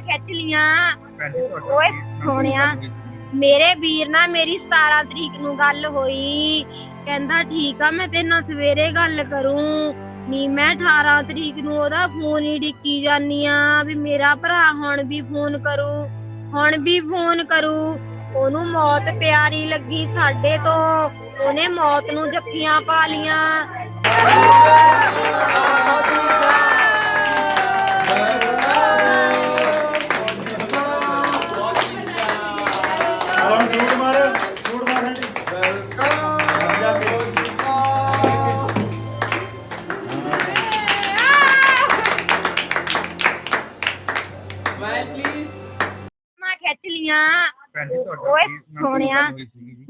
ਖਿੱਚ ਲੀਆਂ। ਓਏ ਸੋਹਣਿਆ ਮੇਰੇ ਵੀਰ ਨਾਲ ਮੇਰੀ 17 ਤਰੀਕ ਨੂੰ ਗੱਲ ਹੋਈ। ਕਹਿੰਦਾ ਠੀਕ ਆ ਮੈਂ ਤੇਰੇ ਨਾਲ ਸਵੇਰੇ ਗੱਲ ਕਰੂੰ। ਨੀ ਮੈਂ 18 ਤਰੀਕ ਨੂੰ ਉਹਦਾ ਫੋਨ ਹੀ ਡਿੱਕੀ ਜਾਨੀ ਆ ਵੀ ਮੇਰਾ ਭਰਾ ਹੁਣ ਵੀ ਫੋਨ ਕਰੂ ਹੁਣ ਵੀ ਫੋਨ ਕਰੂ। ਉਹਨੂੰ ਮੌਤ ਪਿਆਰੀ ਲੱਗੀ ਸਾਡੇ ਤੋਂ। ਉਹਨੇ ਮੌਤ ਨੂੰ ਜੱਫੀਆਂ ਪਾ ਲੀਆਂ।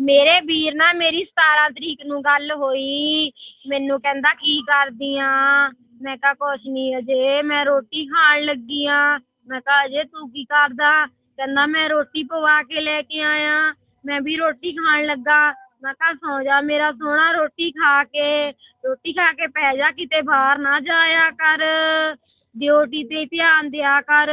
ਮੇਰੇ ਵੀਰ ਨਾਲ ਮੇਰੀ 17 ਤਰੀਕ ਨੂੰ ਗੱਲ ਹੋਈ, ਮੈਨੂੰ ਕਹਿੰਦਾ, ਕੀ ਕਰਦੀ ਆ ਮੈਂ ਕਿਹਾ, ਕੁਛ ਨਹੀਂ ਅਜੇ, ਮੈਂ ਰੋਟੀ ਖਾਣ ਲੱਗੀ ਆ। ਮੈਂ ਕਿਹਾ, ਅਜੇ ਤੂੰ ਕੀ ਕਰਦਾ? ਕਹਿੰਦਾ, ਮੈਂ ਰੋਟੀ ਪਵਾ ਕੇ ਲੈ ਕੇ ਆਇਆ। ਮੈਂ ਵੀ ਰੋਟੀ ਖਾਣ ਲੱਗਾ। ਮੈਂ ਕਿਹਾ, ਸੌ ਜਾ ਮੇਰਾ ਸੋਹਣਾ ਰੋਟੀ ਖਾ ਕੇ, ਰੋਟੀ ਖਾ ਕੇ ਪੈ ਜਾ, ਕਿਤੇ ਬਾਹਰ ਨਾ ਜਾਇਆ ਕਰ। ਡਿਊਟੀ ਤੇ ਧਿਆਨ ਦਿਆ ਕਰ।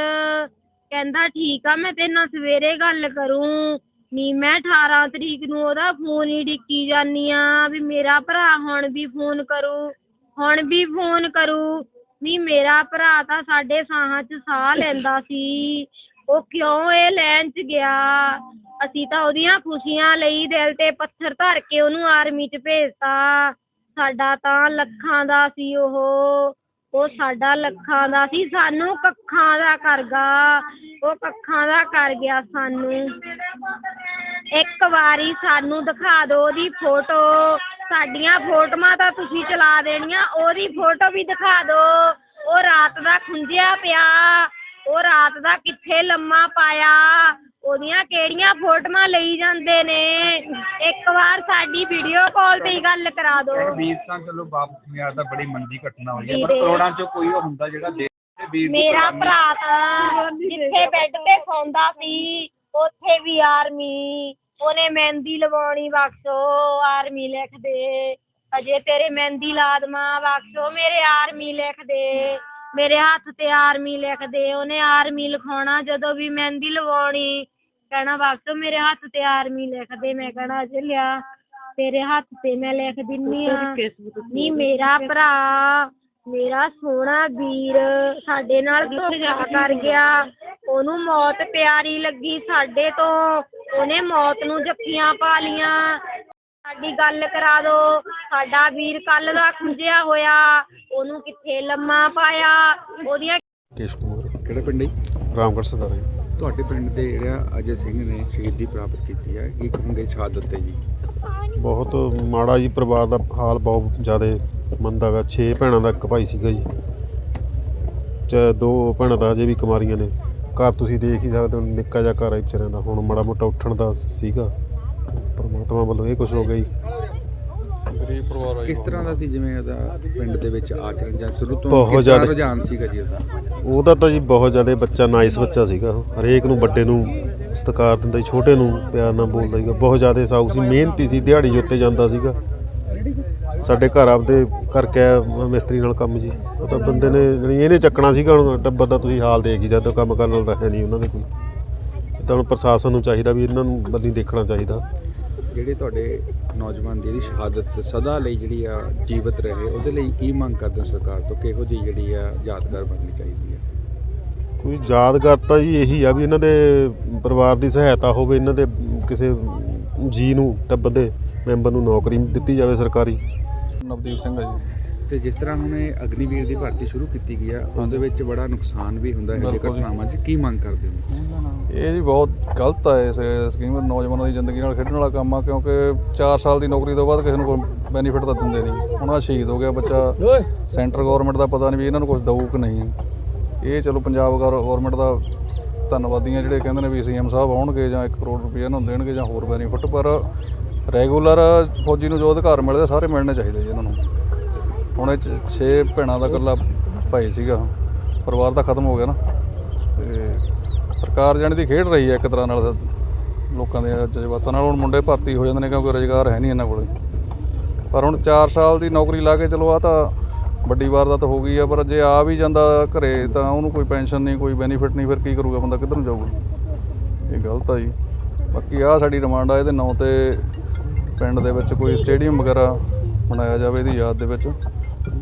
ਕਹਿੰਦਾ, ਠੀਕ ਆ, ਮੈਂ ਤੇਰੇ ਨਾਲ ਸਵੇਰੇ ਗੱਲ ਕਰੂੰ। ਨੀ, ਮੈਂ 18 ਤਰੀਕ ਨੂੰ ਉਹਦਾ ਫੋਨ ਹੀ ਡਿੱਕੀ ਜਾਨੀ ਆ ਵੀ ਮੇਰਾ ਭਰਾ ਹੁਣ ਵੀ ਫੋਨ ਕਰੂ, ਹੁਣ ਵੀ ਫੋਨ ਕਰੂ। ਨੀ, ਮੇਰਾ ਭਰਾ ਤਾਂ ਸਾਡੇ ਸਾਹਾਂ 'ਚ ਸਾਹ ਲੈਂਦਾ ਸੀ। ਉਹ ਕਿਉਂ ਇਹ ਲੈਣ 'ਚ ਗਿਆ? ਅਸੀਂ ਤਾਂ ਉਹਦੀਆਂ ਖੁਸ਼ੀਆਂ ਲਈ ਦਿਲ ਤੇ ਪੱਥਰ ਧਰ ਕੇ ਉਹਨੂੰ ਆਰਮੀ 'ਚ ਭੇਜਤਾ। ਸਾਡਾ ਤਾਂ ਲੱਖਾਂ ਦਾ ਸੀ ਉਹ। ਉਹ ਸਾਡਾ ਲੱਖਾਂ ਦਾ ਸੀ, ਸਾਨੂੰ ਕੱਖਾਂ ਦਾ ਕਰ ਗਾ। ਉਹ ਕੱਖਾਂ ਦਾ ਕਰ ਗਿਆ ਸਾਨੂੰ। ਇੱਕ ਵਾਰੀ ਸਾਨੂੰ ਦਿਖਾ ਦਿਓ ਉਹਦੀ ਫੋਟੋ। ਸਾਡੀਆਂ ਫੋਟੋਆਂ ਤਾਂ ਤੁਸੀਂ ਚਲਾ ਦੇਣੀਆਂ, ਉਹਦੀ ਫੋਟੋ ਵੀ ਦਿਖਾ ਦਿਓ। ਉਹ ਰਾਤ ਦਾ ਖੁੰਝਿਆ ਪਿਆ। ਉਹ ਰਾਤ ਦਾ ਕਿੱਥੇ ਲੰਮਾ ਪਾਇਆ। ਉਹਦੀਆਂ ਕਿਹੜੀਆਂ ਫੋਟੋਆਂ ਲਈ ਜਾਂਦੇ ਨੇ? ਇੱਕ ਵਾਰ ਸਾਡੀ ਵੀਡੀਓ ਕਾਲ ਤੇ ਹੀ ਗੱਲ ਕਰਾ ਦਿਓ ਵੀਰ ਤਾਂ ਚਲੋ ਵਾਪਸ ਨਹੀਂ ਆਦਾ ਬੜੀ ਮੰਦੀ ਘਟਨਾ ਹੋਈ ਹੈ ਪਰ ਵੀਰੇ। ਕਰੋੜਾਂ ਚੋਂ ਕੋਈ ਉਹ ਹੁੰਦਾ ਜਿਹੜਾ ਦੇ ਦੇ ਵੀਰ ਦੀ ਮੇਰਾ। ਭਰਾ ਤਾਂ ਜਿੱਥੇ ਬੈੱਡ ਤੇ ਸੌਂਦਾ ਸੀ ਉੱਥੇ ਵੀ ਆਰਮੀ ਉਹਨੇ ਮਹਿੰਦੀ ਲਵਾਉਣੀ ਬਖਸ਼ੋ ਆਰਮੀ ਲਿਖ ਦੇ। ਅਜੇ ਤੇਰੇ ਮਹਿੰਦੀ ਲਾ ਦੇਵਾਂ ਬਖਸ਼ੋ ਮੇਰੇ ਆਰਮੀ ਲਿਖ ਦੇ। ਮੇਰੇ ਹੱਥ ਤੇ ਆਰਮੀ ਲਿਖ ਦੇ। ਉਹਨੇ ਆਰਮੀ ਲਿਖਾਉਣਾ ਜਦੋਂ ਵੀ ਮਹਿੰਦੀ ਲਵਾਉਣੀ। ਕਹਿਣਾ ਬਖਸ਼ੋ ਮੇਰੇ ਹੱਥ ਤੇ ਆਰਮੀ ਲਿਖ ਦੇ। ਮੈਂ ਕਹਿਣਾ ਅਜੇ ਲਿਆ। ਤੇਰੇ ਹੱਥ ਤੇ ਮੈਂ ਲਿਖ ਦਿੰਨੀ ਆ। ਨੀ ਮੇਰਾ ਭਰਾ ਮੇਰਾ ਸੋਹਣਾ ਵੀਰ ਸਾਡੇ ਨਾਲ ਧੋਖਾ ਕਰ ਗਿਆ। ਉਹਨੂੰ ਮੌਤ ਪਿਆਰੀ ਲੱਗੀ ਸਾਡੇ ਤੋਂ। ਉਹਨੇ ਮੌਤ ਨੂੰ ਜੱਫੀਆਂ ਪਾ ਲੀਆਂ ਸਾਡੀ ਗੱਲ ਕਰਾ ਦਿਓ ਸਾਡਾ ਵੀਰ ਕੱਲ ਦਾ ਖੁੰਝਿਆ ਹੋਇਆ। ਉਹਨੂੰ ਕਿੱਥੇ ਲੰਮਾ ਪਾਇਆ? ਉਹਦੀਆਂ ਕੇਸ਼ ਕੁਮਾਰ। ਕਿਹੜਾ ਪਿੰਡ ਹੈ ਰਾਮਗੜ੍ਹ ਸਰਦਾਰ ਜੀ। ਤੁਹਾਡੇ ਪਿੰਡ ਦੇ ਜਿਹੜਾ ਅਜੇ ਸਿੰਘ ਨੇ ਸ਼ਹੀਦੀ ਪ੍ਰਾਪਤ ਕੀਤੀ ਹੈ, ਕੀ ਕਹੋਗੇ ਸ਼ਹਾਦਤ ਤੇ ਜੀ? ਬਹੁਤ ਮਾੜਾ ਜੀ ਪਰਿਵਾਰ ਦਾ ਹਾਲ ਬਹੁਤ ਜ਼ਿਆਦਾ ਮੰਦਾ ਗਾ 6 ਭੈਣਾਂ ਦਾ ਇੱਕ ਭਾਈ ਸੀਗਾ ਜੀ। ਚ ਦੋ ਭੈਣਾਂ ਤਾਂ ਅਜੇ ਵੀ ਕੁਮਾਰੀਆਂ ਨੇ। ਘਰ ਤੁਸੀਂ ਦੇਖ ਹੀ ਸਕਦੇ ਹੋ, ਨਿੱਕਾ ਜਿਹਾ ਘਰ ਹੈ ਵਿਚਾਰਿਆਂ ਦਾ। ਹੁਣ ਮਾੜਾ ਮੋਟਾ ਉੱਠਣ ਦਾ ਸੀਗਾ। ਪਰਮਾਤਮਾ ਵੱਲੋਂ ਇਹ ਕੁਝ ਹੋ ਗਿਆ ਜੀ। ਕਿਸ ਤਰ੍ਹਾਂ ਦਾ ਸੀ ਜਿਵੇਂ ਉਹਦਾ ਪਿੰਡ ਦੇ ਵਿੱਚ ਆਚਰਣ ਜਾਂ ਸ਼ੁਰੂ ਤੋਂ ਬਹੁਤ ਕਿਸ ਤਰ੍ਹਾਂ ਜ਼ਿਆਦਾ। ਰੁਝਾਨ ਸੀਗਾ ਜੀ ਉਹਦਾ? ਉਹਦਾ ਤਾਂ ਜੀ ਬਹੁਤ ਜ਼ਿਆਦਾ ਬੱਚਾ ਨਾਈਸ ਬੱਚਾ ਸੀਗਾ ਉਹ। ਹਰੇਕ ਨੂੰ ਵੱਡੇ ਨੂੰ ਸਤਿਕਾਰ ਦਿੰਦਾ ਸੀ ਛੋਟੇ ਨੂੰ ਪਿਆਰ ਨਾਲ ਬੋਲਦਾ ਸੀਗਾ। ਬਹੁਤ ਜ਼ਿਆਦਾ ਸਾਊ ਸੀ ਮਿਹਨਤੀ ਸੀ ਦਿਹਾੜੀ ਜੋਤੇ ਜਾਂਦਾ ਸੀਗਾ। ਸਾਡੇ ਘਰ ਆਪਦੇ ਕਰਕੇ ਆਇਆ ਮਿਸਤਰੀ ਨਾਲ ਕੰਮ ਜੀ। ਉਹ ਤਾਂ ਬੰਦੇ ਨੇ ਜਾਣੀ ਇਹਨੇ ਚੱਕਣਾ ਸੀਗਾ ਹੁਣ ਟੱਬਰ ਦਾ ਤੁਸੀਂ ਹਾਲ ਦੇਖ ਹੀ ਜਦੋਂ ਕੰਮ ਕਰਨ ਤਾਂ ਹੈ ਨਹੀਂ ਉਹਨਾਂ ਦੇ ਕੋਈ ਇਹ ਤਾਂ ਹੁਣ ਪ੍ਰਸ਼ਾਸਨ ਨੂੰ ਚਾਹੀਦਾ ਵੀ ਇਹਨਾਂ ਨੂੰ ਬੰਦੀ ਦੇਖਣਾ ਚਾਹੀਦਾ। ਜਿਹੜੇ ਤੁਹਾਡੇ ਨੌਜਵਾਨ ਦੀ ਸ਼ਹਾਦਤ ਸਦਾ ਲਈ ਜਿਹੜੀ ਆ ਜੀਵਤ ਰਹੇ ਉਹਦੇ ਲਈ ਕੀ ਮੰਗ ਕਰਦੇ ਹੋ ਸਰਕਾਰ ਤੋਂ? ਕਿਹੋ ਜਿਹੀ ਜਿਹੜੀ ਆ ਯਾਦਗਾਰ ਬਣਨੀ ਚਾਹੀਦੀ ਹੈ ਕੋਈ ਯਾਦਗਾਰ ਤਾਂ ਜੀ ਇਹੀ ਆ ਵੀ ਇਹਨਾਂ ਦੇ ਪਰਿਵਾਰ ਦੀ ਸਹਾਇਤਾ ਹੋਵੇ ਇਹਨਾਂ ਦੇ ਕਿਸੇ ਜੀ ਨੂੰ ਟੱਬਰ ਦੇ ਮੈਂਬਰ ਨੂੰ ਨੌਕਰੀ ਦਿੱਤੀ ਜਾਵੇ ਸਰਕਾਰੀ। ਨਵਦੀਪ ਸਿੰਘ ਹੈ ਜੀ। ਤੇ ਜਿਸ ਤਰ੍ਹਾਂ ਹੁਣ ਇਹ ਅਗਨੀਵੀਰ ਦੀ ਭਰਤੀ ਸ਼ੁਰੂ ਕੀਤੀ ਗਈ ਆ ਉਹਦੇ ਵਿੱਚ ਬੜਾ ਨੁਕਸਾਨ ਵੀ ਹੁੰਦਾ ਹੈ। ਜੇ। ਘਟਨਾਵਾਂ 'ਚ ਕੀ ਮੰਗ ਕਰਦੇ ਹੋ? ਇਹ ਜੀ ਬਹੁਤ ਗਲਤ ਹੈ ਇਸ ਸਕੀਮ ਨੌਜਵਾਨਾਂ ਦੀ ਜ਼ਿੰਦਗੀ ਨਾਲ ਖੇਡਣ ਵਾਲਾ ਕੰਮ ਆ ਕਿਉਂਕਿ 4 ਸਾਲ ਦੀ ਨੌਕਰੀ ਤੋਂ ਬਾਅਦ ਕਿਸੇ ਨੂੰ ਕੋਈ ਬੈਨੀਫਿਟ ਤਾਂ ਦਿੰਦੇ ਨਹੀਂ। ਹੁਣ ਆ ਸ਼ਹੀਦ ਹੋ ਗਿਆ ਬੱਚਾ। ਸੈਂਟਰ ਗਵਰਨਮੈਂਟ ਦਾ ਪਤਾ ਨਹੀਂ ਵੀ ਇਹਨਾਂ ਨੂੰ ਕੁਝ ਦਊ ਕਿ ਨਹੀਂ। ਇਹ ਚਲੋ ਪੰਜਾਬ ਗਵਰਨਮੈਂਟ ਦਾ ਧੰਨਵਾਦੀ ਆ ਜਿਹੜੇ ਕਹਿੰਦੇ ਨੇ ਵੀ ਸੀਐਮ ਸਾਹਿਬ ਆਉਣਗੇ ਜਾਂ 1 ਕਰੋੜ ਰੁਪਏ ਇਹਨਾਂ ਨੂੰ ਦੇਣਗੇ ਜਾਂ ਹੋਰ ਬੈਨੀਫਿਟ ਪਰ ਰੈਗੂਲਰ ਫੌਜੀ ਨੂੰ ਜੋ ਅਧਿਕਾਰ ਮਿਲਦੇ ਸਾਰੇ ਮਿਲਣੇ ਚਾਹੀਦੇ ਜੀ ਇਹਨਾਂ ਨੂੰ। ਹੁਣ ਇਹ 6 ਭੈਣਾਂ ਦਾ ਇਕੱਲਾ ਭਾਈ ਸੀਗਾ। ਪਰਿਵਾਰ ਤਾਂ ਖਤਮ ਹੋ ਗਿਆ ਨਾ। ਤੇ ਸਰਕਾਰ ਜਾਣੀ ਦੀ ਖੇਡ ਰਹੀ ਹੈ ਇੱਕ ਤਰ੍ਹਾਂ ਨਾਲ। ਲੋਕਾਂ ਦੇ ਜਜ਼ਬਾਤਾਂ ਨਾਲ। ਹੁਣ ਮੁੰਡੇ ਭਰਤੀ ਹੋ ਜਾਂਦੇ ਨੇ ਕਿਉਂਕਿ ਰੁਜ਼ਗਾਰ ਹੈ ਨਹੀਂ ਇਹਨਾਂ ਕੋਲ। ਪਰ ਹੁਣ 4 ਸਾਲ ਦੀ ਨੌਕਰੀ ਲਾ ਕੇ ਚਲੋ ਆ ਤਾਂ ਵੱਡੀ ਵਾਰਦਾਤ ਹੋ ਗਈ ਆ, ਪਰ ਜੇ ਆ ਵੀ ਜਾਂਦਾ ਘਰੇ ਤਾਂ ਉਹਨੂੰ ਕੋਈ ਪੈਨਸ਼ਨ ਨਹੀਂ, ਕੋਈ ਬੈਨੀਫਿਟ ਨਹੀਂ, ਫਿਰ ਕੀ ਕਰੂਗਾ ਬੰਦਾ? ਕਿੱਧਰ ਨੂੰ ਜਾਊਗਾ? ਇਹ ਗਲਤ ਆ ਜੀ। ਬਾਕੀ ਆ ਸਾਡੀ ਡਿਮਾਂਡ ਆ, ਇਹਦੇ ਨਾਂ ਤੇ ਪਿੰਡ ਦੇ ਵਿੱਚ ਕੋਈ ਸਟੇਡੀਅਮ ਵਗੈਰਾ ਬਣਾਇਆ ਜਾਵੇ, ਇਹਦੀ ਯਾਦ ਦੇ ਵਿੱਚ।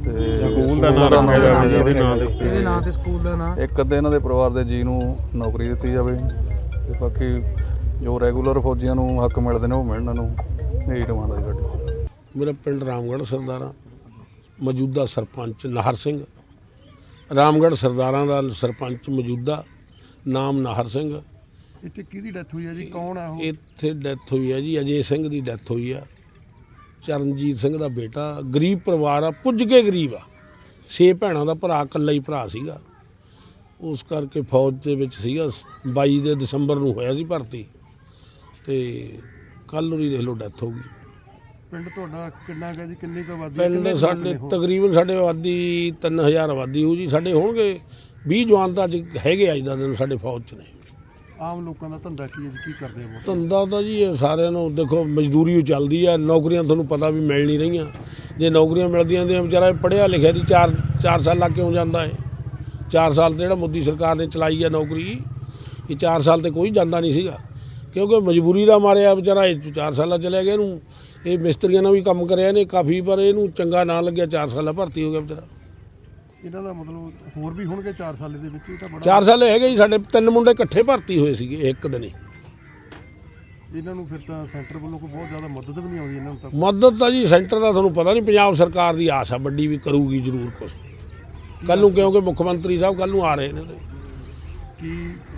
ਤੇ ਸਕੂਲ ਦਾ ਨਾਮ ਰੱਖਿਆ ਜਾਵੇ ਜੀ ਇਹਦੇ ਨਾਂ ਦੇ ਉੱਤੇ ਇਹਦੇ ਨਾਂ ਤੇ ਸਕੂਲ ਦਾ ਨਾਂ ਇੱਕ ਅੱਧੇ ਇਹਨਾਂ ਦੇ ਪਰਿਵਾਰ ਦੇ ਜੀ ਨੂੰ ਨੌਕਰੀ ਦਿੱਤੀ ਜਾਵੇ ਤੇ ਬਾਕੀ ਜੋ ਰੈਗੂਲਰ ਫੌਜੀਆਂ ਨੂੰ ਹੱਕ ਮਿਲਦੇ ਨੇ ਉਹ ਮਿਲਣ ਨੂੰ ਇਹੀ ਡਿਮਾਂਡ ਹੈ ਸਾਡੀ। ਮੇਰਾ ਪਿੰਡ ਰਾਮਗੜ੍ਹ ਸਰਦਾਰਾਂ ਮੌਜੂਦਾ ਸਰਪੰਚ ਨਾਹਰ ਸਿੰਘ। ਰਾਮਗੜ੍ਹ ਸਰਦਾਰਾਂ ਦਾ ਸਰਪੰਚ ਮੌਜੂਦਾ ਨਾਮ ਨਾਹਰ ਸਿੰਘ। ਇੱਥੇ ਕਿਹਦੀ ਡੈਥ ਹੋਈ ਹੈ ਜੀ? ਕੌਣ ਆ ਉਹ? ਇੱਥੇ ਡੈਥ ਹੋਈ ਹੈ ਜੀ ਅਜੇ ਸਿੰਘ ਦੀ ਡੈਥ ਹੋਈ ਆ। ਚਰਨਜੀਤ ਸਿੰਘ ਦਾ ਬੇਟਾ ਗਰੀਬ ਪਰਿਵਾਰ ਆ ਪੁੱਜ ਕੇ ਗਰੀਬ ਆ। ਛੇ ਭੈਣਾਂ ਦਾ ਭਰਾ ਇਕੱਲਾ ਹੀ ਭਰਾ ਸੀਗਾ। ਉਸ ਕਰਕੇ ਫੌਜ ਦੇ ਵਿੱਚ ਸੀਗਾ 22 ਦੇ ਦਸੰਬਰ ਨੂੰ ਹੋਇਆ ਸੀ ਭਰਤੀ। ਤੇ ਕੱਲ੍ਹ ਨੂੰ ਹੀ ਦੇਖ ਲਓ ਡੈਥ ਹੋ ਗਈ। ਪਿੰਡ ਤੁਹਾਡਾ ਕਿੰਨਾ ਹੈਗਾ ਜੀ? ਕਿੰਨੀ ਕੁ ਆਬਾਦੀ ਹੈ? ਪਿੰਡ ਕਿੰਨੇ ਸਾਡੇ ਨੇ? ਤਕਰੀਬਨ ਸਾਡੇ ਆਬਾਦੀ 3000 ਆਬਾਦੀ ਹੋ ਜੀ। ਸਾਡੇ ਹੋਣਗੇ 20 ਜਵਾਨ ਤਾਂ ਅੱਜ ਹੈਗੇ ਅੱਜ ਦਾ ਦਿਨ ਸਾਡੇ ਫੌਜ 'ਚ ਨੇ। ਆਮ ਲੋਕਾਂ ਦਾ ਧੰਦਾ ਕੀ ਹੈ ਜੀ? ਕੀ ਕਰਦੇ ਆ ਉਹ ਧੰਦਾ ਤਾਂ ਜੀ ਇਹ ਸਾਰਿਆਂ ਨੂੰ, ਦੇਖੋ, ਮਜ਼ਦੂਰੀ ਓ ਚੱਲਦੀ ਆ, ਨੌਕਰੀਆਂ ਤੁਹਾਨੂੰ ਪਤਾ ਵੀ ਮਿਲ ਨਹੀਂ ਰਹੀਆਂ। ਜੇ ਨੌਕਰੀਆਂ ਮਿਲਦੀਆਂ ਤੇ ਵਿਚਾਰਾ ਪੜਿਆ ਲਿਖਿਆ ਦੀ 4 4 ਸਾਲ ਲੱਗ ਕਿਉਂ ਜਾਂਦਾ ਹੈ 4 ਸਾਲ ਤੇ ਜਿਹੜਾ ਮੋਦੀ ਸਰਕਾਰ ਨੇ ਚਲਾਈ ਆ ਨੌਕਰੀ, ਇਹ 4 ਸਾਲ ਤੇ ਕੋਈ ਜਾਂਦਾ ਨਹੀਂ ਸੀਗਾ। ਕਿਉਂਕਿ ਮਜਬੂਰੀ ਦਾ ਮਾਰਿਆ ਵਿਚਾਰਾ, ਇਹ 4 ਸਾਲਾਂ ਚਲਿਆ ਗਿਆ ਇਹਨੂੰ। ਇਹ ਮਿਸਤਰੀਆਂ ਨਾਲ ਵੀ ਕੰਮ ਕਰਿਆ ਨੇ ਕਾਫੀ, ਪਰ ਇਹਨੂੰ ਚੰਗਾ ਨਾ ਲੱਗਿਆ 4 ਸਾਲਾਂ ਭਰਤੀ ਹੋ ਗਿਆ ਵਿਚਾਰਾ। ਇਹਨਾਂ ਦਾ ਮਤਲਬ ਹੋਰ ਵੀ ਹੋਣਗੇ 4 ਸਾਲੇ ਦੇ ਵਿੱਚ ਇਹ ਤਾਂ ਬੜਾ 4 ਸਾਲ ਹੈਗੇ ਜੀ ਸਾਡੇ ਤਿੰਨ ਮੁੰਡੇ ਇਕੱਠੇ ਭਰਤੀ ਹੋਏ ਸੀਗੇ ਇੱਕ ਦਿਨ ਹੀ। ਇਹਨਾਂ ਨੂੰ ਫਿਰ ਤਾਂ ਸੈਂਟਰ ਵੱਲੋਂ ਕੋਈ ਬਹੁਤ ਜ਼ਿਆਦਾ ਮਦਦ ਵੀ ਨਹੀਂ ਆਉਂਦੀ ਇਹਨਾਂ ਨੂੰ ਤਾਂ। ਮਦਦ ਤਾਂ ਜੀ ਸੈਂਟਰ ਦਾ ਤੁਹਾਨੂੰ ਪਤਾ ਨਹੀਂ ਪੰਜਾਬ ਸਰਕਾਰ ਦੀ ਆਸ ਆ ਵੱਡੀ ਵੀ ਕਰੂਗੀ ਜ਼ਰੂਰ ਕੁਝ ਕੱਲ ਨੂੰ ਕਿਉਂਕਿ ਮੁੱਖ ਮੰਤਰੀ ਸਾਹਿਬ ਕੱਲ ਨੂੰ ਆ ਰਹੇ ਨੇ ਉਹਦੇ ਕੀ